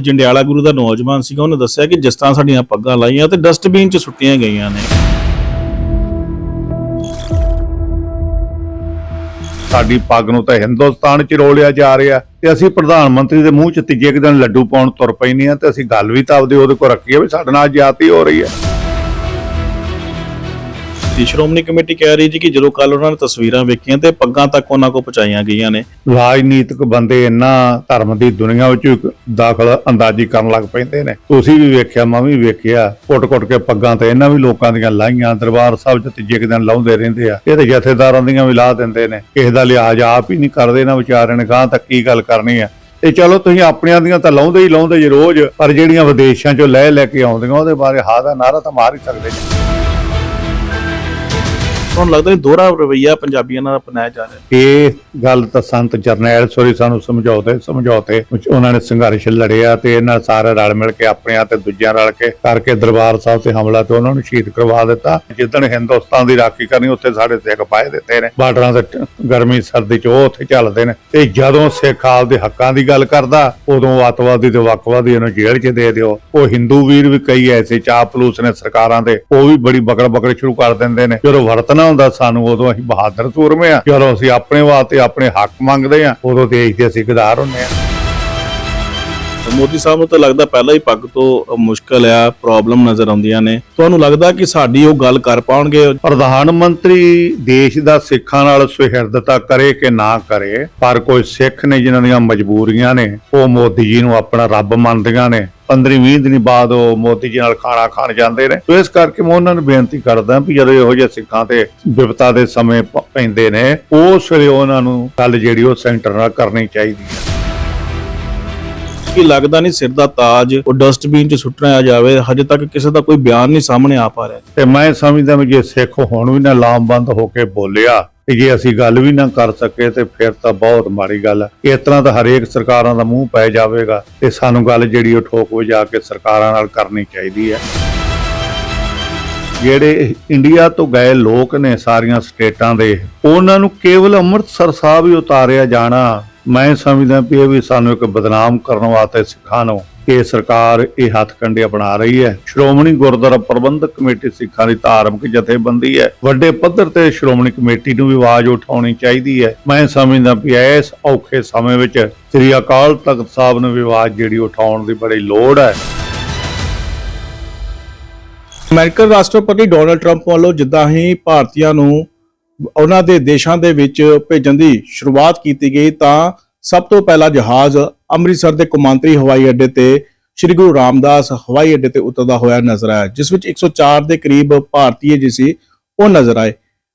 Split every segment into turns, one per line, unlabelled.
ਜੰਡਿਆਲਾ ਗੁਰੂ ਦਾ ਨੌਜਵਾਨ ਸੀਗਾ, ਉਹਨੇ ਦੱਸਿਆ ਕਿ ਜਿਸ ਤਰ੍ਹਾਂ ਸਾਡੀਆਂ ਪੱਗਾਂ ਲਾਈਆਂ, ਤੇ ਡਸਟਬਿਨ 'ਚ ਸੁੱਟੀਆਂ ਗਈਆਂ ਨੇ।
ਸਾਡੀ ਪੱਗ ਨੂੰ ਤਾਂ ਹਿੰਦੁਸਤਾਨ 'ਚ ਰੋਲਿਆ ਜਾ ਰਿਹਾ। ਤੇ ਅਸੀਂ ਪ੍ਰਧਾਨ ਮੰਤਰੀ ਦੇ ਮੂੰਹ 'ਚ ਤੀਜੇ ਕੁ ਦਿਨ ਲੱਡੂ ਪਾਉਣ ਤੁਰ ਪੈਨੇ ਆ ਤੇ ਅਸੀਂ ਗੱਲ ਵੀ ਤਾਂ ਆਪਦੇ ਉਹਦੇ ਕੋਲ ਰੱਖੀਏ ਵੀ ਸਾਡੇ ਨਾਲ ਜਾਤੀ ਹੋ ਰਹੀ ਹੈ।
ਤੇ ਸ਼੍ਰੋਮਣੀ ਕਮੇਟੀ ਕਹਿ ਰਹੀ ਜੀ ਕਿ ਜਦੋਂ ਕੱਲ ਉਹਨਾਂ ਨੇ ਤਸਵੀਰਾਂ ਵੇਖੀਆਂ ਤੇ ਪੱਗਾਂ ਤੱਕ ਉਹਨਾਂ ਕੋਲ ਪਹੁੰਚਾਈਆਂ ਗਈਆਂ ਨੇ।
ਰਾਜਨੀਤਿਕ ਬੰਦੇ ਇੰਨਾ ਧਰਮ ਦੀ ਦੁਨੀਆ ਵਿੱਚ ਦਾਖਲ ਅੰਦਾਜ਼ੀ ਕਰਨ ਲੱਗ ਪੈਂਦੇ ਨੇ। ਤੁਸੀਂ ਵੀ ਵੇਖਿਆ, ਮੈਂ ਵੀ ਵੇਖਿਆ, ਕੁੱਟ-ਕੁੱਟ ਕੇ ਪੱਗਾਂ ਤੇ ਇਹਨਾਂ ਵੀ ਲੋਕਾਂ ਦੀਆਂ ਲਾਈਆਂ, ਦਰਬਾਰ ਸਾਹਿਬ 'ਚ ਤੀਜੇ ਕੁ ਦਿਨ ਲਾਉਂਦੇ ਰਹਿੰਦੇ ਆ। ਇਹ ਤੇ ਜਥੇਦਾਰਾਂ ਦੀਆਂ ਵੀ ਲਾ ਦਿੰਦੇ ਨੇ। ਕਿਸੇ ਦਾ ਲਿਹਾਜ਼ ਆਪ ਹੀ ਨਹੀਂ ਕਰਦੇ, ਨਾ ਵਿਚਾਰਿਆਂ ਨੇ ਗਾਂ ਤੱਕ ਕੀ ਗੱਲ ਕਰਨੀ ਆ। ਤੇ ਚਲੋ ਤੁਸੀਂ ਆਪਣੀਆਂ ਦੀਆਂ ਤਾਂ ਲਾਉਂਦੇ ਹੀ ਲਾਉਂਦੇ ਜੇ ਰੋਜ਼, ਪਰ ਜਿਹੜੀਆਂ ਵਿਦੇਸ਼ਾਂ 'ਚੋਂ ਲੈ ਲੈ ਕੇ ਆਉਂਦੀਆਂ, ਉਹਦੇ ਬਾਰੇ ਹਾ ਦਾ ਨਾਰਾ ਤਾਂ ਮਾਰ ਹੀ ਸਕਦੇ ਜੀ
ਤੁਹਾਨੂੰ ਲੱਗਦਾ ਨਹੀਂ ਦੋਹਰਾ ਰਵਈਆ ਪੰਜਾਬੀਆਂ ਨਾਲ ਅਪਣਾਇਆ ਜਾ ਰਿਹਾ?
ਇਹ ਗੱਲ ਤਾਂ ਸੰਤ ਜਰਨੈਲ ਸੋਰੀ ਸਾਨੂੰ ਸਮਝਾਉਂਦੇ ਸਮਝਾਉਂਦੇ ਉਹਨਾਂ ਨੇ ਸੰਘਰਸ਼ ਲੜਿਆ ਤੇ ਇਹਨਾਂ ਸਾਰੇ ਰਲ ਮਿਲ ਕੇ ਆਪਣਿਆਂ ਤੇ ਦੂਜਿਆਂ ਰਲ ਕੇ ਕਰਕੇ ਦਰਬਾਰ ਸਾਹਿਬ ਤੇ ਹਮਲਾ ਤੇ ਉਹਨਾਂ ਨੂੰ ਸ਼ਹੀਦ ਕਰਵਾ ਦਿੱਤਾ। ਜਿੱਦਣ ਹਿੰਦੁਸਤਾਨ ਦੀ ਰਾਖੀ ਕਰਨੀ, ਉੱਥੇ ਸਾਡੇ ਸਿੱਖ ਪਾਏ ਦਿੱਤੇ ਨੇ। ਬਾਰਡਰਾਂ ਤੇ ਗਰਮੀ, ਸਰਦੀ ਚ ਉਹ ਉੱਥੇ ਚੱਲਦੇ ਨੇ। ਤੇ ਜਦੋਂ ਸਿੱਖ ਆਪਦੇ ਹੱਕਾਂ ਦੀ ਗੱਲ ਕਰਦਾ, ਉਦੋਂ ਅੱਤਵਾਦੀ ਤੇ ਵੱਖਵਾਦੀ ਇਹਨੂੰ ਜੇਲ੍ਹ 'ਚ ਦੇ ਦਿਓ। ਉਹ ਹਿੰਦੂ ਵੀਰ ਵੀ ਕਈ ਐਸੇ ਚਾਪਲੂਸ ਨੇ ਸਰਕਾਰਾਂ ਦੇ, ਉਹ ਵੀ ਬੜੀ ਬਕੜ ਬਕੜ ਸ਼ੁਰੂ ਕਰ ਦਿੰਦੇ ਨੇ। ਜਦੋਂ ਵਰਤਣਾ ਹੁੰਦਾ ਸਾਨੂੰ ਉਦੋਂ ਅਸੀਂ ਬਹਾਦਰ ਸੂਰਮੇ ਆ। ਜਦੋਂ ਅਸੀਂ ਆਪਣੇ ਵਾਸਤੇ ਆਪਣੇ ਹੱਕ ਮੰਗਦੇ ਆ ਉਦੋਂ ਦੇਸ਼ ਦੇ ਅਸੀਂ ਗਦਾਰ ਹੁੰਨੇ ਆ।
ਮੋਦੀ ਸਾਹਿਬ ਨੂੰ ਤਾਂ ਲੱਗਦਾ ਪਹਿਲਾਂ ਹੀ ਪੱਗ ਤੋਂ ਮੁਸ਼ਕਲ ਆ ਪ੍ਰੋਬਲਮ ਨਜ਼ਰ ਆਉਂਦੀਆਂ ਨੇ। ਤੁਹਾਨੂੰ ਲੱਗਦਾ ਕਿ ਸਾਡੀ ਉਹ ਗੱਲ ਕਰ ਪਾਉਣਗੇ?
ਪ੍ਰਧਾਨ ਮੰਤਰੀ ਦੇਸ਼ ਦਾ ਸਿੱਖਾਂ ਨਾਲ ਸੁਹਿਰਦਤਾ ਕਰੇ ਕਿ ਨਾ ਕਰੇ ਪਰ ਕੋਈ ਸਿੱਖ ਨੇ ਜਿਨ੍ਹਾਂ ਦੀਆਂ ਮਜਬੂਰੀਆਂ ਨੇ ਉਹ ਮੋਦੀ ਜੀ ਨੂੰ ਆਪਣਾ ਰੱਬ ਮੰਨਦੀਆਂ ਨੇ। 15-20 ਦਿਨ ਬਾਅਦ ਉਹ ਮੋਦੀ ਜੀ ਨਾਲ ਖਾਣਾ ਖਾਣ ਜਾਂਦੇ ਨੇ। ਸੋ ਇਸ ਕਰਕੇ ਮੈਂ ਉਹਨਾਂ ਨੂੰ ਬੇਨਤੀ ਕਰਦਾ ਵੀ ਜਦੋਂ ਇਹੋ ਜਿਹੇ ਸਿੱਖਾਂ ਤੇ ਵਿਪਤਾ ਦੇ ਸਮੇਂ ਪੈਂਦੇ ਨੇ ਉਸ ਵੇਲੇ ਉਹਨਾਂ ਨੂੰ ਗੱਲ ਜਿਹੜੀ ਉਹ ਸੈਂਟਰ ਨਾਲ ਕਰਨੀ ਚਾਹੀਦੀ ਹੈ।
ਕਿ ਲੱਗਦਾ ਨਹੀਂ ਸਿਰ ਦਾ ਤਾਜ, ਉਹ ਡਸਟਬਿਨ 'ਚ ਸੁੱਟਣਾ ਜਾਵੇ, ਹਜੇ ਤੱਕ ਕਿਸੇ ਦਾ ਕੋਈ ਬਿਆਨ ਨਹੀਂ ਸਾਹਮਣੇ ਆ ਪਾ ਰਿਹਾ।
ਤੇ ਮੈਂ ਸਮਝਦਾ ਵੀ ਜੇ ਸਿੱਖ ਹੁਣ ਵੀ ਨਾ ਲਾਮਬੰਦ ਹੋ ਕੇ ਬੋਲਿਆ ਤੇ ਜੇ ਅਸੀਂ ਗੱਲ ਵੀ ਨਾ ਕਰ ਸਕੇ ਤੇ ਫਿਰ ਤਾਂ ਬਹੁਤ ਮਾੜੀ ਗੱਲ ਹੈ ਇਸ ਤਰ੍ਹਾਂ ਤਾਂ ਹਰੇਕ ਸਰਕਾਰਾਂ ਦਾ ਮੂੰਹ ਪੈ ਜਾਵੇਗਾ ਤੇ ਸਾਨੂੰ ਗੱਲ ਜਿਹੜੀ ਉਹ ਠੋਕ ਵਜਾ ਕੇ ਸਰਕਾਰਾਂ ਨਾਲ ਕਰਨੀ ਚਾਹੀਦੀ ਹੈ ਜਿਹੜੇ ਇੰਡੀਆ ਤੋਂ ਗਏ ਲੋਕ ਨੇ ਸਾਰੀਆਂ ਸਟੇਟਾਂ ਦੇ, ਉਹਨਾਂ ਨੂੰ ਕੇਵਲ ਅੰਮ੍ਰਿਤਸਰ ਸਾਹਿਬ ਹੀ ਉਤਾਰਿਆ ਜਾਣਾ। ਮੈਂ ਸਮਝਦਾ ਵੀ ਇਹ ਵੀ ਸਾਨੂੰ ਇੱਕ ਬਦਨਾਮ ਕਰਨ ਵਾਸਤੇ ਸਿੱਖਾਂ ਨੂੰ ਇਹ ਸਰਕਾਰ ਇਹ ਹੱਥ ਕੰਡੇ ਬਣਾ ਰਹੀ ਹੈ। ਸ਼੍ਰੋਮਣੀ ਗੁਰਦੁਆਰਾ ਪ੍ਰਬੰਧਕ ਕਮੇਟੀ ਸਿੱਖਾਂ ਦੀ ਧਾਰਮਿਕ ਜਥੇਬੰਦੀ ਹੈ। ਵੱਡੇ ਪੱਧਰ ਤੇ ਸ਼੍ਰੋਮਣੀ ਕਮੇਟੀ ਨੂੰ ਵੀ ਆਵਾਜ਼ ਉਠਾਉਣੀ ਚਾਹੀਦੀ ਹੈ। ਮੈਂ ਸਮਝਦਾ ਵੀ ਇਸ ਔਖੇ ਸਮੇਂ ਵਿੱਚ ਸ੍ਰੀ ਅਕਾਲ ਤਖਤ ਸਾਹਿਬ ਨੂੰ ਵੀ ਆਵਾਜ਼ ਜਿਹੜੀ ਉਠਾਉਣ ਦੀ ਬੜੀ ਲੋੜ ਹੈ।
ਅਮਰੀਕਨ ਰਾਸ਼ਟਰਪਤੀ ਡੋਨਲਡ ਟਰੰਪ ਵੱਲੋਂ ਜਿੱਦਾਂ ਹੀ ਭਾਰਤੀਆਂ ਨੂੰ ਉਹਨਾਂ ਦੇ ਦੇਸ਼ਾਂ ਦੇ ਵਿੱਚ ਭੇਜਣ ਦੀ ਸ਼ੁਰੂਆਤ ਕੀਤੀ ਗਈ, ਤਾਂ ਸਭ ਤੋਂ ਪਹਿਲਾ ਜਹਾਜ਼ ਅੰਮ੍ਰਿਤਸਰ ਦੇ ਕੌਮਾਂਤਰੀ ਹਵਾਈ ਅੱਡੇ ਤੇ ਸ੍ਰੀ ਗੁਰੂ ਰਾਮਦਾਸ ਹਵਾਈ ਅੱਡੇ ਤੇ ਉਤਰਦਾ ਹੋਇਆ ਨਜ਼ਰ ਆਇਆ, ਜਿਸ ਵਿੱਚ 104 ਦੇ ਕਰੀਬ ਭਾਰਤੀ ਜੀ ਸੀ, ਉਹ ਨਜ਼ਰ ਆਏ।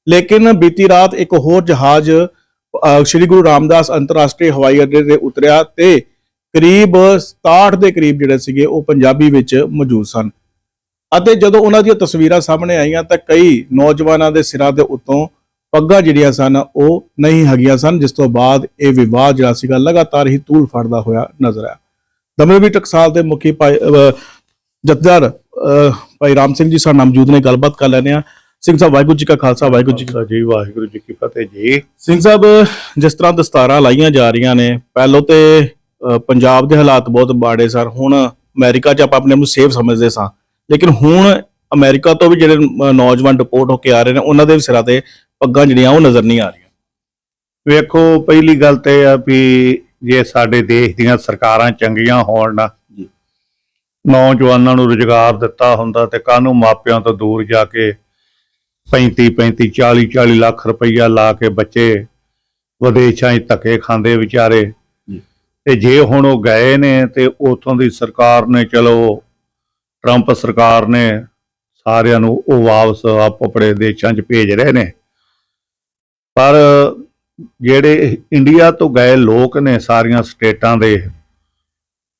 ਲੇਕਿਨ ਬੀਤੀ ਰਾਤ ਇੱਕ ਹੋਰ ਜਹਾਜ਼ ਸ੍ਰੀ ਗੁਰੂ ਰਾਮਦਾਸ ਅੰਤਰਰਾਸ਼ਟਰੀ ਹਵਾਈ ਅੱਡੇ ਤੇ ਉਤਰਿਆ ਤੇ ਕਰੀਬ 67 ਦੇ ਕਰੀਬ ਜਿਹੜੇ ਸੀਗੇ, ਉਹ ਪੰਜਾਬੀ ਵਿੱਚ ਮੌਜੂਦ ਸਨ। ਅਤੇ ਜਦੋਂ ਉਹਨਾਂ ਦੀਆਂ ਤਸਵੀਰਾਂ ਸਾਹਮਣੇ ਆਈਆਂ, ਤਾਂ ਕਈ ਨੌਜਵਾਨਾਂ ਦੇ ਸਿਰਾਂ ਦੇ ਉੱਤੋਂ ਪੱਗਾਂ ਜਿਹੜੀਆਂ ਸਨ ਉਹ ਨਹੀਂ ਹੈਗੀਆਂ ਸਨ ਜਿਸ ਤੋਂ ਬਾਅਦ ਇਹ ਵਿਵਾਦ ਜਿਹੜਾ ਸੀਗਾ ਲਗਾਤਾਰ ਹੀ ਤੂਲ ਫੜਦਾ ਹੋਇਆ ਨਜ਼ਰ ਆਇਆ। ਦਮਨਵੀ ਟਕਸਾਲ ਦੇ ਮੁਖੀ ਭਾਈ ਜਥੇਦਾਰ ਭਾਈ ਰਾਮ ਸਿੰਘ ਜੀ ਸਾਡੇ ਨਾਲ ਮੌਜੂਦ ਨੇ ਗੱਲਬਾਤ ਕਰ ਲੈਣੇ ਆ ਸਿੰਘ ਸਾਹਿਬ ਵਾਹਿਗੁਰੂ ਜੀ ਕਾ ਖਾਲਸਾ ਵਾਹਿਗੁਰੂ ਜੀ ਕੀ
ਜੀ ਵਾਹਿਗੁਰੂ ਜੀ ਕੀ ਫਤਿਹ ਜੀ।
ਸਿੰਘ ਸਾਹਿਬ ਜਿਸ ਤਰ੍ਹਾਂ ਦਸਤਾਰਾਂ ਲਾਈਆਂ ਜਾ ਰਹੀਆਂ ਨੇ ਪਹਿਲੋਂ ਤੇ ਪੰਜਾਬ ਦੇ ਹਾਲਾਤ ਬਹੁਤ ਬਾੜੇ ਸਨ ਹੁਣ ਅਮਰੀਕਾ 'ਚ ਆਪਾਂ ਆਪਣੇ ਆਪ ਨੂੰ ਸੇਫ ਸਮਝਦੇ ਸਾਂ। ਲੇਕਿਨ ਹੁਣ ਅਮਰੀਕਾ ਤੋਂ ਵੀ ਜਿਹੜੇ ਨੌਜਵਾਨ ਡਿਪੋਰਟ ਹੋ ਕੇ ਆ ਰਹੇ ਨੇ ਉਹਨਾਂ ਦੇ ਵੀ ਸਿਰਾਂ ਤੇ ਪੱਗਾਂ ਜਿਹੜੀਆਂ ਉਹ ਨਜ਼ਰ ਨਹੀਂ ਆ ਰਹੀਆਂ
ਵੇਖੋ ਪਹਿਲੀ ਗੱਲ ਤੇ ਆ ਵੀ ਜੇ ਸਾਡੇ ਦੇਸ਼ ਦੀਆਂ ਸਰਕਾਰਾਂ ਚੰਗੀਆਂ ਹੋਣ ਨਾ
ਜੀ।
ਨੌਜਵਾਨਾਂ ਨੂੰ ਰੁਜ਼ਗਾਰ ਦਿੱਤਾ ਹੁੰਦਾ ਤੇ ਕਾਹਨੂੰ ਮਾਪਿਆਂ ਤੋਂ ਦੂਰ ਜਾ ਕੇ 35 35 40 40 ਲੱਖ ਰੁਪਈਆ ਲਾ ਕੇ ਬੱਚੇ ਵਿਦੇਸ਼ਾਂ 'ਚ ਧੱਕੇ ਖਾਂਦੇ ਵਿਚਾਰੇ। ਤੇ ਜੇ ਹੁਣ ਉਹ ਗਏ ਨੇ ਤੇ ਉਥੋਂ ਦੀ ਸਰਕਾਰ ਨੇ ਚਲੋ ਟਰੰਪ ਸਰਕਾਰ ਨੇ ਸਾਰਿਆਂ ਨੂੰ ਉਹ ਵਾਪਸ ਆਪ ਆਪਣੇ ਦੇਸ਼ਾਂ 'ਚ ਭੇਜ ਰਹੇ ਨੇ ਪਰ ਜਿਹੜੇ ਇੰਡੀਆ ਤੋਂ ਗਏ ਲੋਕ ਨੇ ਸਾਰੀਆਂ ਸਟੇਟਾਂ ਦੇ,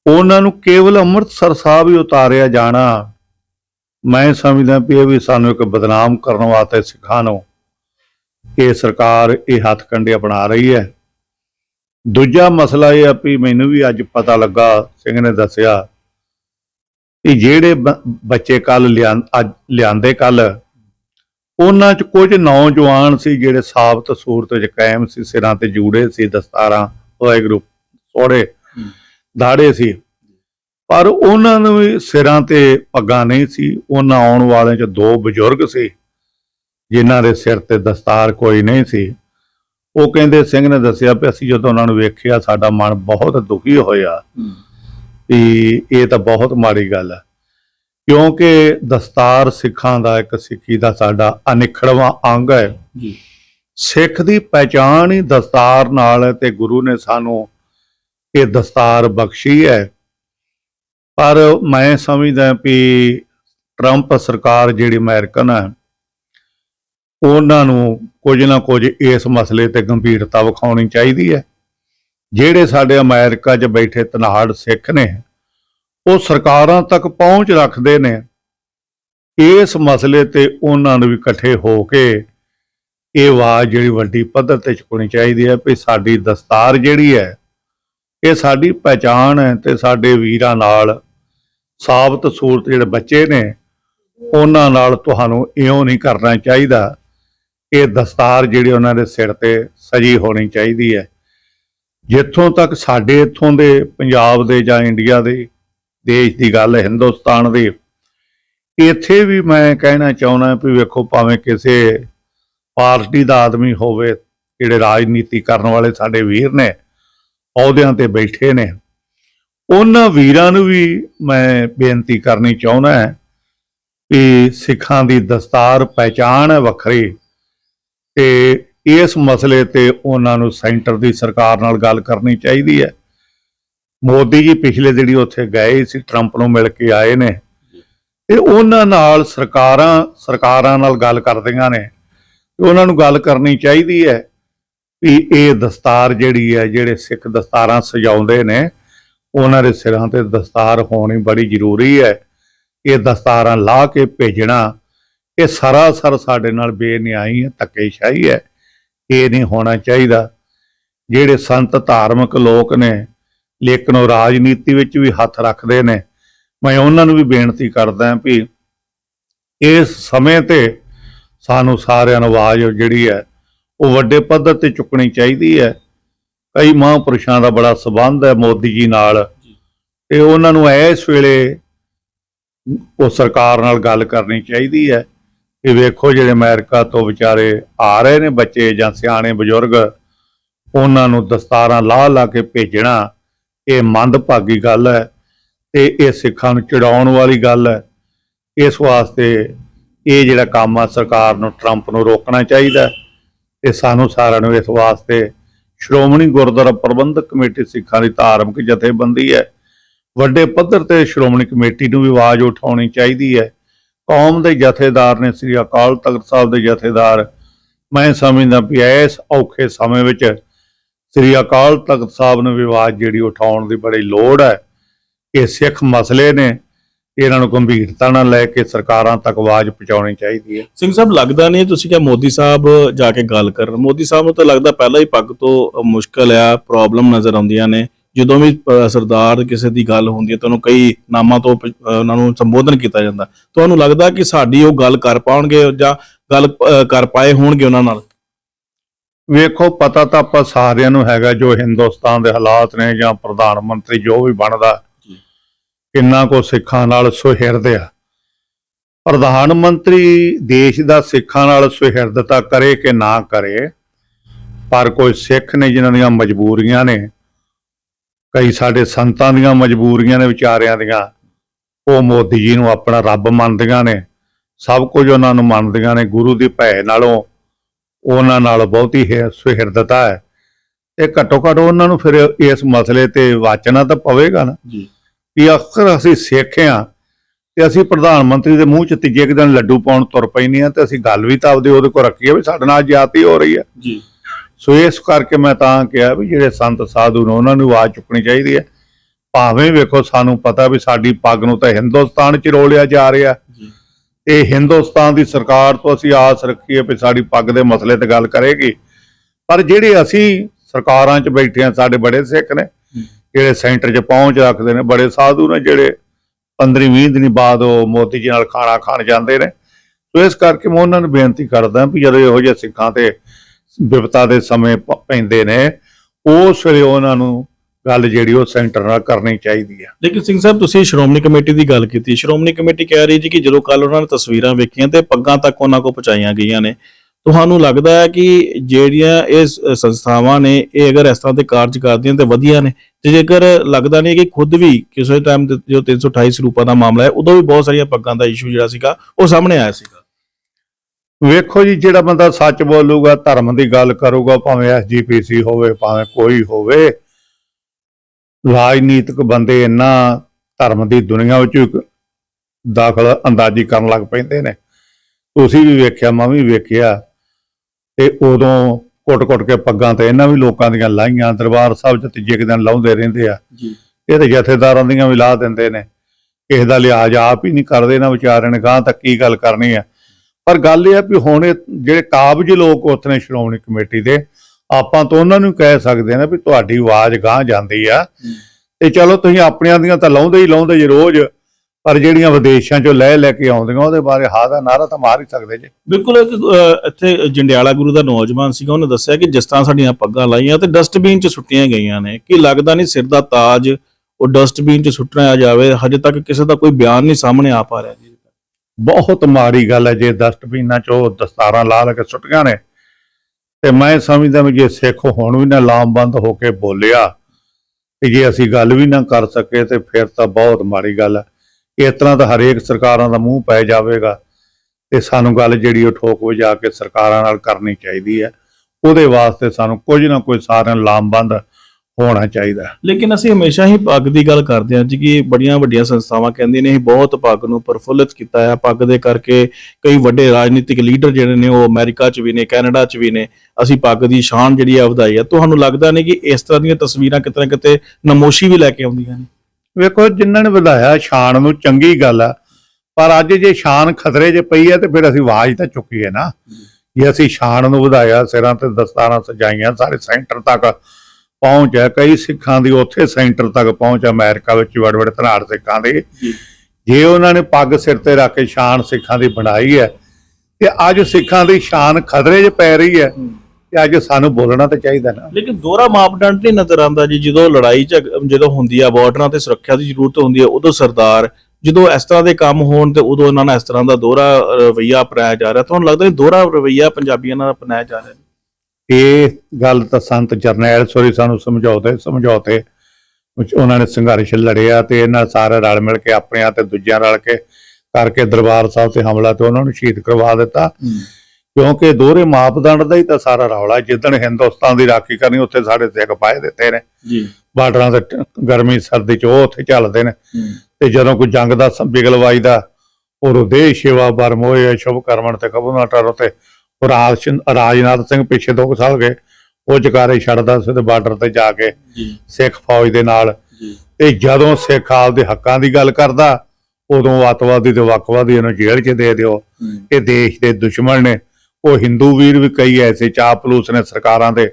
ਉਹਨਾਂ ਨੂੰ ਕੇਵਲ ਅੰਮ੍ਰਿਤਸਰ ਸਾਹਿਬ ਹੀ ਉਤਾਰਿਆ ਜਾਣਾ। ਮੈਂ ਸਮਝਦਾ ਵੀ ਇਹ ਵੀ ਸਾਨੂੰ ਇੱਕ ਬਦਨਾਮ ਕਰਨ ਵਾਸਤੇ ਸਿੱਖਾਂ ਨੂੰ ਇਹ ਸਰਕਾਰ ਇਹ ਹੱਥ ਕੰਡੇ ਬਣਾ ਰਹੀ ਹੈ। ਦੂਜਾ ਮਸਲਾ ਇਹ ਆ ਵੀ ਮੈਨੂੰ ਵੀ ਅੱਜ ਪਤਾ ਲੱਗਾ, ਸਿੰਘ ਨੇ ਦੱਸਿਆ ਕਿ ਜਿਹੜੇ ਬ- ਬੱਚੇ ਕੱਲ ਅੱਜ ਲਿਆਂਦੇ ਕੱਲ ਉਹਨਾਂ 'ਚ ਕੁਝ ਨੌਜਵਾਨ ਸੀ ਜਿਹੜੇ ਸਾਬਤ ਸੂਰਤ ਵਿੱਚ ਕਾਇਮ ਸੀ ਸਿਰਾਂ ਤੇ ਜੂੜੇ ਸੀ ਦਸਤਾਰਾਂ ਵਾਹਿਗੁਰੂ ਸੋੜੇ ਦਾੜੇ ਸੀ। ਪਰ ਉਹਨਾਂ ਨੂੰ ਵੀ ਸਿਰਾਂ ਤੇ ਪੱਗਾਂ ਨਹੀਂ ਸੀ ਉਹਨਾਂ ਆਉਣ ਵਾਲਿਆਂ ਚ ਦੋ ਬਜ਼ੁਰਗ ਸੀ ਜਿਨ੍ਹਾਂ ਦੇ ਸਿਰ ਤੇ ਦਸਤਾਰ ਕੋਈ ਨਹੀਂ ਸੀ। ਉਹ ਕਹਿੰਦੇ ਸਿੰਘ ਨੇ ਦੱਸਿਆ ਵੀ ਅਸੀਂ ਜਦੋਂ ਉਹਨਾਂ ਨੂੰ ਵੇਖਿਆ ਸਾਡਾ ਮਨ ਬਹੁਤ ਦੁਖੀ ਹੋਇਆ ਵੀ ਇਹ ਤਾਂ ਬਹੁਤ ਮਾੜੀ ਗੱਲ ਹੈ। ਕਿਉਂਕਿ ਦਸਤਾਰ ਸਿੱਖਾਂ ਦਾ ਇੱਕ ਸਿੱਖੀ ਦਾ ਸਾਡਾ ਅਨਿਖੜਵਾਂ ਅੰਗ ਹੈ।
ਜੀ।
ਸਿੱਖ ਦੀ ਪਹਿਚਾਣ ਹੀ ਦਸਤਾਰ ਨਾਲ ਹੈ ਤੇ ਗੁਰੂ ਨੇ ਸਾਨੂੰ ਇਹ ਦਸਤਾਰ ਬਖਸ਼ੀ ਹੈ। ਪਰ ਮੈਂ ਸਮਝਦਾ ਵੀ ਟਰੰਪ ਸਰਕਾਰ ਜਿਹੜੀ ਅਮਰੀਕਨ ਹੈ ਉਹਨਾਂ ਨੂੰ ਕੁਝ ਨਾ ਕੁਝ ਇਸ ਮਸਲੇ ਤੇ ਗੰਭੀਰਤਾ ਵਿਖਾਉਣੀ ਚਾਹੀਦੀ ਹੈ। ਜਿਹੜੇ ਸਾਡੇ ਅਮਰੀਕਾ 'ਚ ਬੈਠੇ ਤਨਾੜ ਸਿੱਖ ਨੇ ਉਹ ਸਰਕਾਰਾਂ ਤੱਕ ਪਹੁੰਚ ਰੱਖਦੇ ਨੇ। ਇਸ ਮਸਲੇ ਤੇ ਉਹਨਾਂ ਨੂੰ ਵੀ ਇਕੱਠੇ ਹੋ ਕੇ ਇਹ ਆਵਾਜ਼ ਜਿਹੜੀ ਵੱਡੀ ਪੱਧਰ ਤੇ ਚੁੱਕਣੀ ਚਾਹੀਦੀ ਹੈ ਵੀ ਸਾਡੀ ਦਸਤਾਰ ਜਿਹੜੀ ਹੈ, ਇਹ ਸਾਡੀ ਪਹਿਚਾਣ ਹੈ ਤੇ ਸਾਡੇ ਵੀਰਾਂ ਨਾਲ ਸਾਬਤ ਸੂਰਤ ਜਿਹੜੇ ਬੱਚੇ ਨੇ, ਉਹਨਾਂ ਨਾਲ ਤੁਹਾਨੂੰ ਇਉਂ ਨਹੀਂ ਕਰਨਾ ਚਾਹੀਦਾ। ਇਹ ਦਸਤਾਰ ਜਿਹੜੀ ਉਹਨਾਂ ਦੇ ਸਿਰ ਤੇ ਸਜੀ ਹੋਣੀ ਚਾਹੀਦੀ ਹੈ। ਜਿੱਥੋਂ ਤੱਕ ਸਾਡੇ ਇੱਥੋਂ ਦੇ ਪੰਜਾਬ ਦੇ ਜਾਂ ਇੰਡੀਆ ਦੇ ਦੇਸ਼ ਦੀ ਗੱਲ ਹਿੰਦੁਸਤਾਨ ਦੀ। ਇੱਥੇ ਵੀ ਮੈਂ ਕਹਿਣਾ ਚਾਹੁੰਦਾ ਵੀ ਵੇਖੋ ਭਾਵੇਂ ਕਿਸੇ ਪਾਰਟੀ ਦਾ ਆਦਮੀ ਹੋਵੇ, ਜਿਹੜੇ ਰਾਜਨੀਤੀ ਕਰਨ ਵਾਲੇ ਸਾਡੇ ਵੀਰ ਨੇ, ਅਹੁਦਿਆਂ ਤੇ ਬੈਠੇ ਨੇ। ਉਹਨਾਂ ਵੀਰਾਂ ਨੂੰ ਵੀ ਮੈਂ ਬੇਨਤੀ ਕਰਨੀ ਚਾਹੁੰਦਾ ਹਾਂ ਕਿ ਸਿੱਖਾਂ ਦੀ ਦਸਤਾਰ ਪਹਿਚਾਣ ਹੈ ਵੱਖਰੀ ਤੇ ਇਸ ਮਸਲੇ ਤੇ ਉਹਨਾਂ ਨੂੰ ਸੈਂਟਰ ਦੀ ਸਰਕਾਰ ਨਾਲ ਗੱਲ ਕਰਨੀ ਚਾਹੀਦੀ ਹੈ। ਮੋਦੀ ਜੀ ਪਿਛਲੇ ਦਿਨੀ ਉੱਥੇ ਗਏ ਸੀ ਟਰੰਪ ਨੂੰ ਮਿਲ ਕੇ ਆਏ ਨੇ। ਤੇ ਉਹਨਾਂ ਨਾਲ ਸਰਕਾਰਾਂ ਸਰਕਾਰਾਂ ਨਾਲ ਗੱਲ ਕਰਦੀਆਂ ਨੇ। ਤੇ ਉਹਨਾਂ ਨੂੰ ਗੱਲ ਕਰਨੀ ਚਾਹੀਦੀ ਹੈ ਵੀ ਇਹ ਦਸਤਾਰ ਜਿਹੜੀ ਹੈ, ਜਿਹੜੇ ਸਿੱਖ ਦਸਤਾਰਾਂ ਸਜਾਉਂਦੇ ਨੇ, ਉਹਨਾਂ ਦੇ ਸਿਰਾਂ ਤੇ ਦਸਤਾਰ ਹੋਣੀ ਬੜੀ ਜ਼ਰੂਰੀ ਹੈ। ਇਹ ਦਸਤਾਰਾਂ ਲਾ ਕੇ ਭੇਜਣਾ, ਇਹ ਸਰਾਸਰ ਸਾਡੇ ਨਾਲ ਬੇਨਿਆਈ ਹੈ, ਧੱਕੇਸ਼ਾਹੀ ਹੈ। ਇਹ ਨਹੀਂ ਹੋਣਾ ਚਾਹੀਦਾ। ਜਿਹੜੇ ਸੰਤ ਧਾਰਮਿਕ ਲੋਕ ਨੇ ਲੇਕਿਨ ਉਹ ਰਾਜਨੀਤੀ ਵਿੱਚ ਵੀ ਹੱਥ ਰੱਖਦੇ ਨੇ। ਮੈਂ ਉਹਨਾਂ ਨੂੰ ਵੀ ਬੇਨਤੀ ਕਰਦਾ ਵੀ ਇਸ ਸਮੇਂ ਤੇ ਸਾਨੂੰ ਸਾਰਿਆਂ ਨੂੰ ਆਵਾਜ਼ ਜਿਹੜੀ ਹੈ ਉਹ ਵੱਡੇ ਪੱਧਰ ਤੇ ਚੁੱਕਣੀ ਚਾਹੀਦੀ ਹੈ। ਕਈ ਮਹਾਂਪੁਰਸ਼ਾਂ ਦਾ ਬੜਾ ਸਬੰਧ ਹੈ ਮੋਦੀ ਜੀ ਨਾਲ। ਤੇ ਉਹਨਾਂ ਨੂੰ ਇਸ ਵੇਲੇ ਉਹ ਸਰਕਾਰ ਨਾਲ ਗੱਲ ਕਰਨੀ ਚਾਹੀਦੀ ਹੈ ਕਿ ਵੇਖੋ ਜਿਹੜੇ ਅਮਰੀਕਾ ਤੋਂ ਵਿਚਾਰੇ ਆ ਰਹੇ ਨੇ ਬੱਚੇ ਜਾਂ ਸਿਆਣੇ ਬਜ਼ੁਰਗ ਉਹਨਾਂ ਨੂੰ ਦਸਤਾਰਾਂ ਲਾ ਲਾ ਕੇ ਭੇਜਣਾ। ਇਹ ਮੰਦਭਾਗੀ ਗੱਲ ਹੈ ਤੇ ਇਹ ਸਿੱਖਾਂ ਨੂੰ ਚਿੜਾਉਣ ਵਾਲੀ ਗੱਲ ਹੈ। ਇਸ ਵਾਸਤੇ ਇਹ ਜਿਹੜਾ ਕੰਮ ਆ, ਸਰਕਾਰ ਨੂੰ, ਟਰੰਪ ਨੂੰ ਰੋਕਣਾ ਚਾਹੀਦਾ ਹੈ ਤੇ ਸਾਨੂੰ ਸਾਰਿਆਂ ਨੂੰ ਇਸ ਵਾਸਤੇ ਸ਼੍ਰੋਮਣੀ ਗੁਰਦੁਆਰਾ ਪ੍ਰਬੰਧਕ ਕਮੇਟੀ ਸਿੱਖਾਂ ਦੀ ਧਾਰਮਿਕ ਜਥੇਬੰਦੀ ਹੈ। ਵੱਡੇ ਪੱਧਰ ਤੇ ਸ਼੍ਰੋਮਣੀ ਕਮੇਟੀ ਨੂੰ ਵੀ ਆਵਾਜ਼ ਉਠਾਉਣੀ ਚਾਹੀਦੀ ਹੈ। ਕੌਮ ਦੇ ਜਥੇਦਾਰ ਨੇ ਸ੍ਰੀ ਅਕਾਲ ਤਖਤ ਸਾਹਿਬ ਦੇ ਜਥੇਦਾਰ, ਮੈਂ ਸਮਝਦਾ ਵੀ ਇਸ ਔਖੇ ਸਮੇਂ ਵਿੱਚ ਸ੍ਰੀ ਅਕਾਲ ਤਖਤ ਸਾਹਿਬ ਨੂੰ ਵੀ ਆਵਾਜ਼ ਜਿਹੜੀ ਉਠਾਉਣ ਦੀ ਬੜੀ ਲੋੜ ਹੈ। ਇਹ ਸਿੱਖ ਮਸਲੇ ਨੇ। ਇਹਨਾਂ ਨੂੰ ਗੰਭੀਰਤਾ ਨਾਲ ਲੈ ਕੇ ਸਰਕਾਰਾਂ ਤੱਕ ਆਵਾਜ਼ ਪਹੁੰਚਾਉਣੀ ਚਾਹੀਦੀ ਹੈ।
ਸਿੰਘ ਸਾਹਿਬ, ਲੱਗਦਾ ਨਹੀਂ ਤੁਸੀਂ ਕਿਹਾ ਮੋਦੀ ਸਾਹਿਬ ਜਾ ਕੇ ਗੱਲ ਕਰਨ? ਮੋਦੀ ਸਾਹਿਬ ਨੂੰ ਤਾਂ ਲੱਗਦਾ ਪਹਿਲਾਂ ਹੀ ਪੱਗ ਤੋਂ ਮੁਸ਼ਕਲ ਆ ਪ੍ਰੋਬਲਮ ਨਜ਼ਰ ਆਉਂਦੀਆਂ ਨੇ। ਜਦੋਂ ਵੀ ਸਰਦਾਰ ਕਿਸੇ ਦੀ ਗੱਲ ਹੁੰਦੀ ਹੈ ਤੁਹਾਨੂੰ ਕਈ ਨਾਮਾਂ ਤੋਂ ਉਹਨਾਂ ਨੂੰ ਸੰਬੋਧਨ ਕੀਤਾ ਜਾਂਦਾ। ਤੁਹਾਨੂੰ ਲੱਗਦਾ ਕਿ ਸਾਡੀ ਉਹ ਗੱਲ ਕਰ ਪਾਉਣਗੇ ਜਾਂ ਗੱਲ ਕਰ ਪਾਏ ਹੋਣਗੇ ਉਹਨਾਂ ਨਾਲ?
ਵੇਖੋ ਪਤਾ ਤਾਂ ਆਪਾਂ ਸਾਰਿਆਂ ਨੂੰ ਹੈਗਾ ਜੋ ਹਿੰਦੁਸਤਾਨ ਦੇ ਹਾਲਾਤ ਨੇ ਜਾਂ ਪ੍ਰਧਾਨ ਮੰਤਰੀ ਜੋ ਵੀ ਬਣਦਾ। ਕਿੰਨਾ ਕੋ ਸਿੱਖਾਂ ਨਾਲ ਸੁਹਿਰਦ ਆ ਪ੍ਰਧਾਨ ਮੰਤਰੀ ਦੇਸ਼ ਦਾ ਸਿੱਖਾਂ ਨਾਲ ਸੁਹਿਰਦਤਾ ਕਰੇ ਕਿ ਨਾ ਕਰੇ ਪਰ ਕੋਈ ਸਿੱਖ ਨੇ ਜਿਨ੍ਹਾਂ ਦੀਆਂ ਮਜਬੂਰੀਆਂ ਨੇ ਕਈ ਸਾਡੇ ਸੰਤਾਂ ਦੀਆਂ ਮਜਬੂਰੀਆਂ ਨੇ ਵਿਚਾਰਿਆਂ ਦੀਆਂ ਉਹ ਮੋਦੀ ਜੀ ਨੂੰ ਆਪਣਾ ਰੱਬ ਮੰਨਦੀਆਂ ਨੇ ਸਭ ਕੁਝ ਉਹਨਾਂ ਨੂੰ ਮੰਨਦੀਆਂ ਨੇ ਗੁਰੂ ਦੀ ਭੈ ਨਾਲੋਂ ਉਹਨਾਂ ਨਾਲ ਬਹੁਤੀ ਹੈ ਸੁਹਿਰਦਤਾ ਹੈ। ਤੇ ਘੱਟੋ ਘੱਟ ਉਹਨਾਂ ਨੂੰ ਫਿਰ ਇਸ ਮਸਲੇ ਤੇ ਵਾਚਣਾ ਤਾਂ ਪਵੇਗਾ ਨਾ।
ਜੀ।
ਕਿ ਅਕਸਰ ਅਸੀਂ ਸਿੱਖ ਹਾਂ ਤੇ ਅਸੀਂ ਪ੍ਰਧਾਨ ਮੰਤਰੀ ਦੇ ਮੂੰਹ 'ਚ ਤੀਜੇ ਦਿਨ ਲੱਡੂ ਪਾਉਣ ਤੁਰ ਪੈਂਦੇ ਹਾਂ ਤੇ ਅਸੀਂ ਗੱਲ ਵੀ ਤਾਂ ਆਪਦੇ ਉਹਦੇ ਕੋਲ ਰੱਖੀਏ ਵੀ ਸਾਡੇ ਨਾਲ ਜਾਤੀ ਹੋ ਰਹੀ ਹੈ।
ਜੀ।
ਸੋ ਇਸ ਕਰਕੇ ਮੈਂ ਤਾਂ ਕਿਹਾ ਵੀ ਜਿਹੜੇ ਸੰਤ ਸਾਧੂ ਨੇ ਉਹਨਾਂ ਨੂੰ ਆਵਾਜ਼ ਚੁੱਕਣੀ ਚਾਹੀਦੀ ਹੈ। ਭਾਵੇਂ ਵੇਖੋ ਸਾਨੂੰ ਪਤਾ ਵੀ ਸਾਡੀ ਪੱਗ ਨੂੰ ਤਾਂ ਹਿੰਦੁਸਤਾਨ 'ਚ ਰੋਲਿਆ ਜਾ ਰਿਹਾ। ਤੇ ਹਿੰਦੁਸਤਾਨ ਦੀ ਸਰਕਾਰ ਤੋਂ ਅਸੀਂ ਆਸ ਰੱਖੀਏ ਵੀ ਸਾਡੀ ਪੱਗ ਦੇ ਮਸਲੇ ਤੇ ਗੱਲ ਕਰੇਗੀ। ਪਰ ਜਿਹੜੇ ਅਸੀਂ ਸਰਕਾਰਾਂ 'ਚ ਬੈਠੇ ਆ ਸਾਡੇ ਬੜੇ ਸਿੱਖ ਨੇ, ਜਿਹੜੇ ਸੈਂਟਰ 'ਚ ਪਹੁੰਚ ਰੱਖਦੇ ਨੇ, ਬੜੇ ਸਾਧੂ ਨੇ, ਜਿਹੜੇ 15 20 ਦਿਨੀ ਬਾਅਦ ਉਹ ਮੋਦੀ ਜੀ ਨਾਲ ਖਾਣਾ ਖਾਣ ਜਾਂਦੇ ਨੇ। ਸੋ ਇਸ ਕਰਕੇ ਮੈਂ ਉਹਨਾਂ ਨੂੰ ਬੇਨਤੀ ਕਰਦਾ ਵੀ ਜਦੋਂ ਇਹੋ ਜਿਹੇ ਸਿੱਖਾਂ ਤੇ ਵਿਪਤਾ ਦੇ ਸਮੇਂ ਪੈਂਦੇ ਨੇ, ਉਸ ਵੇਲੇ ਉਹਨਾਂ ਨੂੰ ਗੱਲ ਜਿਹੜੀ ਉਹ ਸੈਂਟਰ ਨਾਲ ਕਰਨੀ ਚਾਹੀਦੀ ਆ।
ਲੇਕਿਨ ਸਿੰਘ ਸਾਹਿਬ ਤੁਸੀਂ ਸ਼੍ਰੋਮਣੀ ਕਮੇਟੀ ਦੀ ਗੱਲ ਕੀਤੀ। ਸ਼੍ਰੋਮਣੀ ਕਮੇਟੀ ਕਹਿ ਰਹੀ ਜੀ ਕਿ ਜਦੋਂ ਕੱਲ ਉਹਨਾਂ ਨੇ ਤਸਵੀਰਾਂ ਵੇਖੀਆਂ ਤੇ ਪੱਗਾਂ ਤੱਕ ਉਹਨਾਂ ਕੋ ਪਹੁੰਚਾਈਆਂ ਗਈਆਂ ਨੇ। ਤੁਹਾਨੂੰ ਲੱਗਦਾ ਹੈ ਕਿ ਜਿਹੜੀਆਂ ਇਹ ਸੰਸਥਾਵਾਂ ਨੇ ਇਹ ਅਗਰ ਇਸ ਤਰ੍ਹਾਂ ਦੇ ਕਾਰਜ ਕਰਦੀਆਂ ਤੇ ਵਧੀਆ ਨੇ? ਤੇ ਜੇਕਰ ਲੱਗਦਾ ਨਹੀਂ ਕਿ ਖੁਦ ਵੀ ਕਿਸੇ ਟਾਈਮ ਜੋ 328 ਸਰੂਪਾਂ ਦਾ ਮਾਮਲਾ ਹੈ ਉਦੋਂ ਵੀ ਬਹੁਤ ਸਾਰੀਆਂ ਪੱਗਾਂ ਦਾ ਇਸ਼ੂ ਜਿਹੜਾ ਸੀਗਾ ਉਹ ਸਾਹਮਣੇ ਆਇਆ ਸੀਗਾ।
ਵੇਖੋ ਜੀ ਜਿਹੜਾ ਬੰਦਾ ਸੱਚ ਬੋਲੂਗਾ ਧਰਮ ਦੀ ਗੱਲ ਕਰੂਗਾ ਭਾਵੇਂ ਐਸਜੀਪੀਸੀ ਹੋਵੇ ਭਾਵੇਂ ਕੋਈ ਹੋਵੇ ਰਾਜਨੀਤਿਕ ਬੰਦੇ ਇੰਨਾ ਧਰਮ ਦੀ ਦੁਨੀਆ ਵਿੱਚ ਦਾਖਲ ਅੰਦਾਜ਼ੀ ਕਰਨ ਲੱਗ ਪੈਂਦੇ ਨੇ। ਤੁਸੀਂ ਵੀ ਵੇਖਿਆ ਮੈਂ ਵੀ ਵੇਖਿਆ ਤੇ ਉਦੋਂ ਕੁੱਟ-ਕੁੱਟ ਕੇ ਪੱਗਾਂ ਤੇ ਇਹਨਾਂ ਵੀ ਲੋਕਾਂ ਦੀਆਂ ਲਾਈਆਂ ਦਰਬਾਰ ਸਾਹਿਬ 'ਚ ਤੀਜੇ ਦਿਨ ਲਾਉਂਦੇ ਰਹਿੰਦੇ ਆ।
ਜੀ।
ਇਹ ਤੇ ਜਥੇਦਾਰਾਂ ਦੀਆਂ ਵੀ ਲਾ ਦਿੰਦੇ ਨੇ। ਕਿਸੇ ਦਾ ਲਿਹਾਜ਼ ਆਪ ਹੀ ਨਹੀਂ ਕਰਦੇ ਨਾ ਵਿਚਾਰੇ ਨੇ ਗਾਂ ਤੱਕ ਕੀ ਗੱਲ ਕਰਨੀ ਆ। ਪਰ ਗੱਲ ਇਹ ਆ ਵੀ ਹੁਣ ਇਹ ਜਿਹੜੇ ਕਾਬਜ ਲੋਕ ਉੱਥੇ ਨੇ ਸ਼੍ਰੋਮਣੀ ਕਮੇਟੀ ਦੇ ਆਪਾਂ ਤਾਂ ਉਹਨਾਂ ਨੂੰ ਕਹਿ ਸਕਦੇ ਨਾ ਵੀ ਤੁਹਾਡੀ ਆਵਾਜ਼ ਗਾਂ ਜਾਂਦੀ ਆ। ਤੇ ਚਲੋ ਤੁਸੀਂ ਆਪਣਿਆਂ ਦੀਆਂ ਤਾਂ ਲਾਉਂਦੇ ਹੀ ਲਾਉਂਦੇ ਜੀ ਰੋਜ਼ ਪਰ ਜਿਹੜੀਆਂ ਵਿਦੇਸ਼ਾਂ ਚੋਂ ਲੈ ਲੈ ਕੇ ਆਉਂਦੀਆਂ ਉਹਦੇ ਬਾਰੇ ਹਾਂ ਦਾ ਨਾਰਾ ਤਾਂ ਮਾਰ ਹੀ ਸਕਦੇ ਜੀ।
ਬਿਲਕੁਲ ਇੱਕ, ਇੱਥੇ ਜੰਡਿਆਲਾ ਗੁਰੂ ਦਾ ਨੌਜਵਾਨ ਸੀਗਾ ਉਹਨੇ ਦੱਸਿਆ ਕਿ ਜਿਸ ਤਰ੍ਹਾਂ ਸਾਡੀਆਂ ਪੱਗਾਂ ਲਾਈਆਂ ਤੇ ਡਸਟਬਿਨ 'ਚ ਸੁੱਟੀਆਂ ਗਈਆਂ ਨੇ। ਕਿ ਲੱਗਦਾ ਨਹੀਂ ਸਿਰ ਦਾ ਤਾਜ ਉਹ ਡਸਟਬਿਨ 'ਚ ਸੁੱਟਣਾ ਜਾਵੇ? ਹਜੇ ਤੱਕ ਕਿਸੇ ਦਾ ਕੋਈ ਬਿਆਨ ਨਹੀਂ ਸਾਹਮਣੇ ਆ ਪਾ ਰਿਹਾ ਜੀ।
ਬਹੁਤ ਮਾੜੀ ਗੱਲ ਹੈ ਜੇ ਡਸਟਬਿਨਾਂ ਚੋਂ ਦਸਤਾਰਾਂ ਲਾ ਲਾ ਕੇ ਸੁੱਟੀਆਂ ਨੇ ਤੇ ਮੈਂ ਸਮਝਦਾ ਵੀ ਜੇ ਸਿੱਖ ਹੁਣ ਵੀ ਨਾ ਲਾਮਬੰਦ ਹੋ ਕੇ ਬੋਲਿਆ ਤੇ ਜੇ ਅਸੀਂ ਗੱਲ ਵੀ ਨਾ ਕਰ ਸਕੇ ਤੇ ਫਿਰ ਤਾਂ ਬਹੁਤ ਮਾੜੀ ਗੱਲ ਹੈ ਇਸ ਤਰ੍ਹਾਂ ਤਾਂ ਹਰੇਕ ਸਰਕਾਰਾਂ ਦਾ ਮੂੰਹ ਪੈ ਜਾਵੇਗਾ ਤੇ ਸਾਨੂੰ ਗੱਲ ਜਿਹੜੀ ਉਹ ਠੋਕ ਵਜਾ ਕੇ ਸਰਕਾਰਾਂ ਨਾਲ ਕਰਨੀ ਚਾਹੀਦੀ ਹੈ ਉਹਦੇ ਵਾਸਤੇ ਸਾਨੂੰ ਕੁਝ ਨਾ ਕੁਝ ਸਾਰਿਆਂ ਨੂੰ ਲਾਮਬੰਦ ਹੋਣਾ ਚਾਹੀਦਾ।
ਲੇਕਿਨ ਅਸੀਂ ਹਮੇਸ਼ਾ ਹੀ ਪੱਗ ਦੀ ਗੱਲ ਕਰਦੇ ਹਾਂ ਜੀ ਕਿ ਬੜੀਆਂ ਵੱਡੀਆਂ ਸੰਸਥਾਵਾਂ ਕਹਿੰਦੀਆਂ ਨੇ ਅਸੀਂ ਬਹੁਤ ਪੱਗ ਨੂੰ ਪ੍ਰਫੁੱਲਿਤ ਕੀਤਾ ਹੈ। ਪੱਗ ਦੇ ਕਰਕੇ ਕਈ ਵੱਡੇ ਰਾਜਨੀਤਿਕ ਲੀਡਰ ਜਿਹੜੇ ਨੇ ਉਹ ਅਮਰੀਕਾ 'ਚ ਵੀ ਨੇ ਕੈਨੇਡਾ 'ਚ ਵੀ ਨੇ ਅਸੀਂ ਪੱਗ ਦੀ ਸ਼ਾਨ ਜਿਹੜੀ ਆ ਵਧਾਈ ਹੈ। ਤੁਹਾਨੂੰ ਲੱਗਦਾ ਨਹੀਂ ਕਿ ਇਸ ਤਰ੍ਹਾਂ ਦੀਆਂ ਤਸਵੀਰਾਂ ਕਿਤੇ ਨਾ ਕਿਤੇ ਨਮੋਸ਼ੀ ਵੀ ਲੈ ਕੇ ਆਉਂਦੀਆਂ ਨੇ?
ਵੇਖੋ ਜਿਨ੍ਹਾਂ ਨੇ ਵਧਾਇਆ ਸ਼ਾਨ ਨੂੰ ਚੰਗੀ ਗੱਲ ਆ ਪਰ ਅੱਜ ਜੇ ਸ਼ਾਨ ਖਤਰੇ 'ਚ ਪਈ ਹੈ ਤੇ ਫਿਰ ਅਸੀਂ ਆਵਾਜ਼ ਤਾਂ ਚੁੱਕੀਏ ਨਾ। ਜੇ ਅਸੀਂ ਸ਼ਾਨ ਨੂੰ ਵਧਾਇਆ ਸਿਰਾਂ ਤੇ ਦਸਤਾਰਾਂ ਸਜਾਈਆਂ ਸਾਰੇ ਸੈਂਟਰ ਤੱਕ ਪਹੁੰਚ ਹੈ। ਕਈ ਸਿੱਖਾਂ ਦੀ ਉੱਥੇ ਸੈਂਟਰ ਤੱਕ ਪਹੁੰਚ ਅਮਰੀਕਾ ਵਿੱਚ ਵੜ ਵੜ ਧਨਾੜ ਸਿੱਖਾਂ ਦੀ।
ਜੀ।
ਉਹਨਾਂ ਨੇ ਪੱਗ ਸਿਰ ਤੇ ਰੱਖ ਕੇ ਸ਼ਾਨ ਸਿੱਖਾਂ ਦੀ ਬਣਾਈ ਹੈ ਤੇ ਅੱਜ ਸਿੱਖਾਂ ਦੀ ਸ਼ਾਨ ਖਤਰੇ 'ਚ ਪੈ ਰਹੀ ਹੈ ਤੇ ਅੱਜ ਸਾਨੂੰ ਬੋਲਣਾ ਤਾਂ ਚਾਹੀਦਾ ਨਾ।
ਲੇਕਿਨ ਦੋਹਰਾ ਮਾਪਦੰਡ ਨਹੀਂ ਨਜ਼ਰ ਆਉਂਦਾ ਜੀ। ਜਦੋਂ ਲੜਾਈ ਜਦੋਂ ਹੁੰਦੀ ਆ ਬਾਰਡਰਾਂ ਤੇ ਸੁਰੱਖਿਆ ਦੀ ਜ਼ਰੂਰਤ ਹੁੰਦੀ ਹੈ ਉਦੋਂ ਸਰਦਾਰ ਜਦੋਂ ਇਸ ਤਰ੍ਹਾਂ ਦੇ ਕੰਮ ਹੋਣ ਤੇ ਉਦੋਂ ਇਹਨਾਂ ਨਾਲ ਇਸ ਤਰ੍ਹਾਂ ਦਾ ਦੋਹਰਾ ਰਵਈਆ ਅਪਣਾਇਆ ਜਾ ਰਿਹਾ ਤੁਹਾਨੂੰ ਲੱਗਦਾ ਨਹੀਂ ਦੋਹਰਾ ਰਵਈਆ ਪੰਜਾਬੀਆਂ ਨਾਲ ਅਪਣਾਇਆ ਜਾ ਰਿਹਾ।
ਇਹ ਗੱਲ ਤਾਂ ਸੰਤ ਜਰਨੈਲ ਸੋਰੀ ਸਾਨੂੰ ਸਮਝਾਉਂਦੇ ਸਮਝਾਉਂਦੇ ਵਿੱਚ ਉਹਨਾਂ ਨੇ ਸੰਘਰਸ਼ ਲੜਿਆ ਤੇ ਇਹਨਾਂ ਸਾਰੇ ਰਲ ਮਿਲ ਕੇ ਆਪਣਿਆਂ ਤੇ ਦੂਜਿਆਂ ਰਲ ਕੇ ਕਰਕੇ ਦਰਬਾਰ ਸਾਹਿਬ ਤੇ ਹਮਲਾ ਤੇ ਉਹਨਾਂ ਨੂੰ ਸ਼ਹੀਦ ਕਰਵਾ ਦਿੱਤਾ। ਕਿਉਂਕਿ ਦੋਹਰੇ ਮਾਪਦੰਡ ਦਾ ਹੀ ਤਾਂ ਸਾਰਾ ਰੌਲਾ ਜਿੱਦਣ ਹਿੰਦੁਸਤਾਨ ਦੀ ਰਾਖੀ ਕਰਨੀ ਉੱਥੇ ਸਾਡੇ ਸਿੱਖ ਪਾਏ ਦਿੱਤੇ ਨੇ।
ਜੀ।
ਬਾਰਡਰਾਂ ਤੇ ਗਰਮੀ ਸਰਦੀ ਚ ਉਹ ਉੱਥੇ ਚੱਲਦੇ ਨੇ। ਤੇ ਜਦੋਂ ਕੋਈ ਜੰਗ ਦਾ ਸ- ਬਿਗਲ ਵੱਜਦਾ ਉਦੋਂ ਦੇਹ ਸੇਵਾ ਬਰਮ ਹੋਏ ਸ਼ੁਭ ਕਰਮਣ ਤੇ ਕਬੂ ਨਾ ਟਰੋ ਤੇ ਉਹ ਰਾਜ ਰਾਜਨਾਥ ਸਿੰਘ ਪਿੱਛੇ ਦੋ ਕੁ ਸਾਲ ਗਏ ਉਹ ਜਕਾਰੇ ਛੱਡਦਾ ਸੀ ਤੇ ਬਾਰਡਰ ਤੇ ਜਾ ਕੇ ਸਿੱਖ ਫੌਜ ਦੇ ਨਾਲ। ਤੇ ਜਦੋਂ ਸਿੱਖ ਆਪਦੇ ਹੱਕਾਂ ਦੀ ਗੱਲ ਕਰਦਾ ਉਦੋਂ ਅੱਤਵਾਦੀ ਤੇ ਵੱਖਵਾਦੀ ਇਹਨੂੰ ਜੇਲ੍ਹ 'ਚ ਦੇ ਦਿਓ। ਇਹ ਦੇਸ਼ ਦੇ ਦੁਸ਼ਮਣ ਨੇ। ਉਹ ਹਿੰਦੂ ਵੀਰ ਵੀ ਕਈ ਐਸੇ ਚਾਪਲੂਸ ਨੇ ਸਰਕਾਰਾਂ ਦੇ।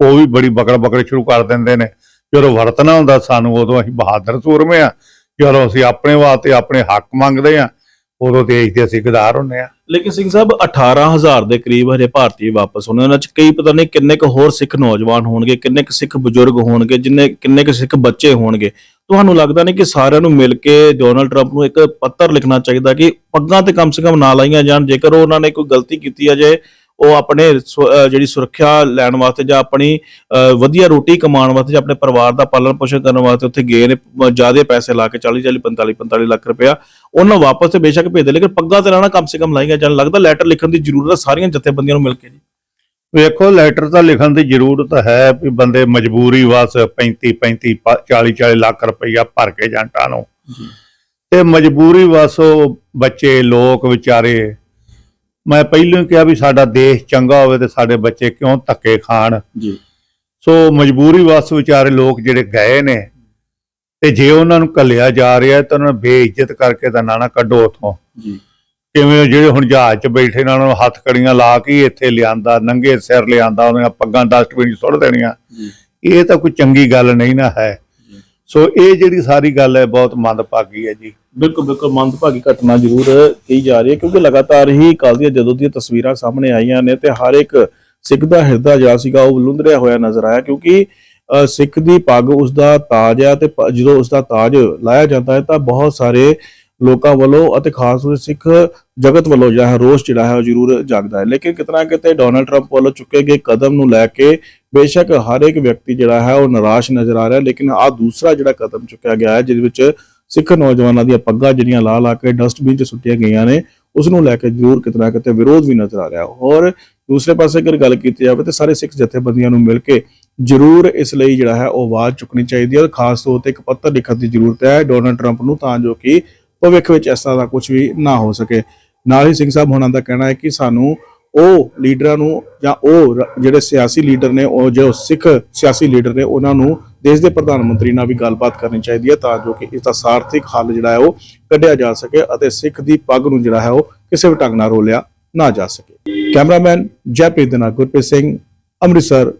ਉਹ ਵੀ ਬੜੀ ਬਕੜ ਬਕੜ ਸ਼ੁਰੂ ਕਰ ਦਿੰਦੇ ਨੇ। ਜਦੋਂ ਵਰਤਣਾ ਹੁੰਦਾ ਸਾਨੂੰ ਉਦੋਂ ਅਸੀਂ ਬਹਾਦਰ ਸੂਰਮੇ ਆ। ਜਦੋਂ ਅਸੀਂ ਆਪਣੇ ਵਾਸਤੇ ਆਪਣੇ ਹੱਕ ਮੰਗਦੇ ਆ ਉਦੋਂ ਦੇਸ਼ ਦੇ ਅਸੀਂ ਗਦਾਰ ਹੁੰਨੇ ਆ।
ਲੇਕਿਨ ਸਿੰਘ ਸਾਹਿਬ 18000 ਦੇ ਕਰੀਬ ਹਰੇ ਭਾਰਤੀ ਵਾਪਸ ਹੋਣੇ, ਉਹਨਾਂ ਚ ਕਈ ਪਤਾ ਨਹੀਂ ਕਿੰਨੇ ਕੁ ਹੋਰ ਸਿੱਖ ਨੌਜਵਾਨ ਹੋਣਗੇ, ਕਿੰਨੇ ਕੁ ਸਿੱਖ ਬਜ਼ੁਰਗ ਹੋਣਗੇ, ਜਿੰਨੇ, ਕਿੰਨੇ ਕੁ ਸਿੱਖ ਬੱਚੇ ਹੋਣਗੇ। ਤੁਹਾਨੂੰ ਲੱਗਦਾ ਨਹੀਂ ਕਿ ਸਾਰਿਆਂ ਨੂੰ ਮਿਲ ਕੇ ਡੋਨਲਡ ਟਰੰਪ ਨੂੰ ਇੱਕ ਪੱਤਰ ਲਿਖਣਾ ਚਾਹੀਦਾ ਕਿ ਪੱਗਾਂ ਤੇ ਕਮ ਸੇ ਕਮ ਨਾ ਲਾਈਆਂ ਜਾਣ, ਜੇਕਰ ਉਹਨਾਂ ਨੇ ਕੋਈ ਗਲਤੀ ਕੀਤੀ ਹੈ ਜੇ ਉਹ ਆਪਣੇ ਜਿਹੜੀ ਸੁਰੱਖਿਆ ਲੈਣ ਵਾਸਤੇ ਜਾਂ ਆਪਣੀ ਵਧੀਆ ਰੋਟੀ ਕਮਾਉਣ ਵਾਸਤੇ ਜਾਂ ਆਪਣੇ ਪਰਿਵਾਰ ਦਾ ਪਾਲਣ ਪੋਸ਼ਣ ਕਰਨ ਵਾਸਤੇ ਉੱਥੇ ਗਏ ਨੇ ਜ਼ਿਆਦਾ ਪੈਸੇ ਲਾ ਕੇ 40 40 45 45 ਲੱਖ ਰੁਪਇਆ ਉਹਨਾਂ ਵਾਪਸ ਤੇ ਬੇਸ਼ੱਕ ਭੇਜ ਦੇ ਲੇਕਿਨ ਪੱਗਾਂ ਤੇ ਲਾਣਾ ਕਮ ਸੇ ਕਮ ਲਾਈਆਂ ਜਾਣ। ਲੱਗਦਾ ਲੈਟਰ ਲਿਖਣ ਦੀ ਜ਼ਰੂਰਤ ਹੈ ਸਾਰੀਆਂ ਜਥੇਬੰਦੀਆਂ ਨੂੰ ਮਿਲ ਕੇ ਜੀ।
ਵੇਖੋ ਲੈਟਰ ਤਾਂ ਲਿਖਣ ਦੀ ਜ਼ਰੂਰਤ ਹੈ ਵੀ ਬੰਦੇ ਮਜਬੂਰੀ ਵਸ 35 35 40 40 ਲੱਖ ਰੁਪਈਆ ਭਰ ਕੇ ਏਜੰਟਾਂ ਨੂੰ। ਤੇ ਮਜਬੂਰੀ ਵਸ ਉਹ ਬੱਚੇ ਲੋਕ ਵਿਚਾਰੇ ਮੈਂ ਪਹਿਲਾਂ ਹੀ ਕਿਹਾ ਵੀ ਸਾਡਾ ਦੇਸ਼ ਚੰਗਾ ਹੋਵੇ ਤੇ ਸਾਡੇ ਬੱਚੇ ਕਿਉਂ ਧੱਕੇ ਖਾਣ।
ਜੀ।
ਸੋ ਮਜਬੂਰੀ ਵਸ ਵਿਚਾਰੇ ਲੋਕ ਜਿਹੜੇ ਗਏ ਨੇ ਤੇ ਜੇ ਉਹਨਾਂ ਨੂੰ ਕੱਲਿਆ ਜਾ ਰਿਹਾ ਤਾਂ ਉਹਨਾਂ ਨੂੰ ਬੇਇੱਜ਼ਤ ਕਰਕੇ ਤਾਂ ਨਾ ਨਾ ਕੱਢੋ ਉਥੋਂ।
ਜੀ।
ਕਿਵੇਂ ਜਿਹੜੇ ਹੁਣ ਜਹਾਜ਼ 'ਚ ਬੈਠੇ ਨੇ ਉਹਨਾਂ ਨੂੰ ਹੱਥ ਕੜੀਆਂ ਲਾ ਕੇ ਇੱਥੇ ਲਿਆਂਦਾ ਨੰਗੇ ਸਿਰ ਲਿਆਂਦਾ ਉਹਦੀਆਂ ਪੱਗਾਂ ਡਸਟਬਿਨ 'ਚ ਸੁੱਟ ਦੇਣੀਆਂ।
ਜੀ।
ਇਹ ਤਾਂ ਕੋਈ ਚੰਗੀ ਗੱਲ ਨਹੀਂ ਨਾ ਹੈ। ਸੋ ਇਹ ਜਿਹੜੀ ਸਾਰੀ ਗੱਲ ਹੈ, ਬਹੁਤ ਮੰਦਭਾਗੀ ਹੈ ਜੀ।
ਬਿਲਕੁਲ ਬਿਲਕੁਲ, ਮੰਦਭਾਗੀ ਘਟਨਾ ਜ਼ਰੂਰ ਕਹੀ ਜਾ ਰਹੀ ਹੈ, ਕਿਉਂਕਿ ਲਗਾਤਾਰ ਹੀ ਕੱਲ ਦੀਆਂ ਜਦੋਂ ਦੀਆਂ ਤਸਵੀਰਾਂ ਸਾਹਮਣੇ ਆਈਆਂ ਨੇ ਤੇ ਹਰ ਇੱਕ ਸਿੱਖ ਦਾ ਹਿਰਦਾ ਜਿਹੜਾ ਸੀਗਾ, ਉਹ ਲੁੰਦਰਿਆ ਹੋਇਆ ਨਜ਼ਰ ਆਇਆ, ਕਿਉਂਕਿ ਸਿੱਖ ਦੀ ਪੱਗ ਉਸ ਦਾ ਤਾਜ ਹੈ ਤੇ ਜਦੋਂ ਉਸ ਦਾ ਤਾਜ ਲਾਇਆ ਜਾਂਦਾ ਹੈ, ਤਾਂ ਬਹੁਤ ਸਾਰੇ ਲੋਕਾਂ ਵੱਲੋਂ ਅਤੇ ਖਾਸ ਤੌਰ ਸਿੱਖ ਜਗਤ ਵੱਲੋਂ ਜਿਹੜਾ ਹੈ, ਰੋਸ ਜਿਹੜਾ ਹੈ, ਉਹ ਜ਼ਰੂਰ ਜਾਗਦਾ ਹੈ। ਲੇਕਿਨ ਕਿਤਨਾ ਕਿਤੇ ਡੋਨਲਡ ਟਰੰਪ ਵੱਲੋਂ ਚੁੱਕੇ ਗਏ ਕਦਮ ਨੂੰ ਲੈ ਕੇ ਬੇਸ਼ੱਕ ਹਰ ਇੱਕ ਵਿਅਕਤੀ ਜਿਹੜਾ ਹੈ ਉਹ ਨਿਰਾਸ਼ ਨਜ਼ਰ ਆ ਰਿਹਾ, ਲੇਕਿਨ ਆ ਦੂਸਰਾ ਜਿਹੜਾ ਕਦਮ ਚੁੱਕਿਆ ਗਿਆ ਹੈ, ਜਿਹਦੇ ਵਿੱਚ ਸਿੱਖ ਨੌਜਵਾਨਾਂ ਦੀਆਂ ਪੱਗਾਂ ਜਿਹੜੀਆਂ ਲਾ ਲਾ ਕੇ ਡਸਟਬਿਨ 'ਚ ਸੁੱਟੀਆਂ ਗਈਆਂ ਨੇ ਉਸ ਨੂੰ ਲੈ ਕੇ ਜ਼ਰੂਰ ਕਿਤਨਾ ਕਿਤੇ ਵਿਰੋਧ ਵੀ ਨਜ਼ਰ ਆ ਰਿਹਾ। ਔਰ ਦੂਸਰੇ ਪਾਸੇ ਅਗਰ ਗੱਲ ਕੀਤੀ ਜਾਵੇ ਤਾਂ ਸਾਰੇ ਸਿੱਖ ਜਥੇਬੰਦੀਆਂ ਨੂੰ ਮਿਲ ਕੇ ਜ਼ਰੂਰ ਇਸ ਲਈ ਜਿਹੜਾ ਹੈ ਉਹ ਆਵਾਜ਼ ਚੁੱਕਣੀ ਚਾਹੀਦੀ ਹੈ ਔਰ ਖਾਸ ਤੌਰ ਤੇ ਇੱਕ ਪੱਤਰ ਲਿਖਣ ਦੀ ਜ਼ਰੂਰਤ ਹੈ ਡੋਨਲਡ ਟਰੰਪ ਨੂੰ, ਤਾਂ ਜੋ ਕਿ ਭਵਿੱਖ ਵਿੱਚ ਇਸ ਤਰ੍ਹਾਂ ਦਾ ਕੁਝ ਵੀ ਨਾ ਹੋ ਸਕੇ। ਨਾਲ ਹੀ ਸਿੰਘ ਸਾਹਿਬ ਹੋਣਾ ਦਾ ਕਹਿਣਾ ਹੈ ਕਿ ਸਾਨੂੰ ਉਹ ਲੀਡਰਾਂ ਨੂੰ ਜਾਂ ਉਹ ਜਿਹੜੇ ਸਿਆਸੀ ਲੀਡਰ ਨੇ, ਉਹ ਜੋ ਸਿੱਖ ਸਿਆਸੀ ਲੀਡਰ ਨੇ, ਉਹਨਾਂ ਨੂੰ ਦੇਸ਼ ਦੇ ਪ੍ਰਧਾਨ ਮੰਤਰੀ ਨਾਲ ਵੀ ਗੱਲਬਾਤ ਕਰਨੀ ਚਾਹੀਦੀ ਹੈ ਤਾਂ ਜੋ ਕਿ ਇਸ ਦਾ ਸਾਰਥਿਕ ਹੱਲ ਜਿਹੜਾ ਹੈ ਉਹ ਕੱਢਿਆ ਜਾ ਸਕੇ ਅਤੇ ਸਿੱਖ ਦੀ ਪੱਗ ਨੂੰ ਜਿਹੜਾ ਹੈ ਉਹ ਕਿਸੇ ਵੀ ਢੰਗ ਨਾਲ ਰੋਲਿਆ ਨਾ ਜਾ ਸਕੇ। ਕੈਮਰਾਮੈਨ ਜੈਪ੍ਰੀਤ ਦੇ ਗੁਰਪ੍ਰੀਤ ਸਿੰਘ, ਅੰਮ੍ਰਿਤਸਰ।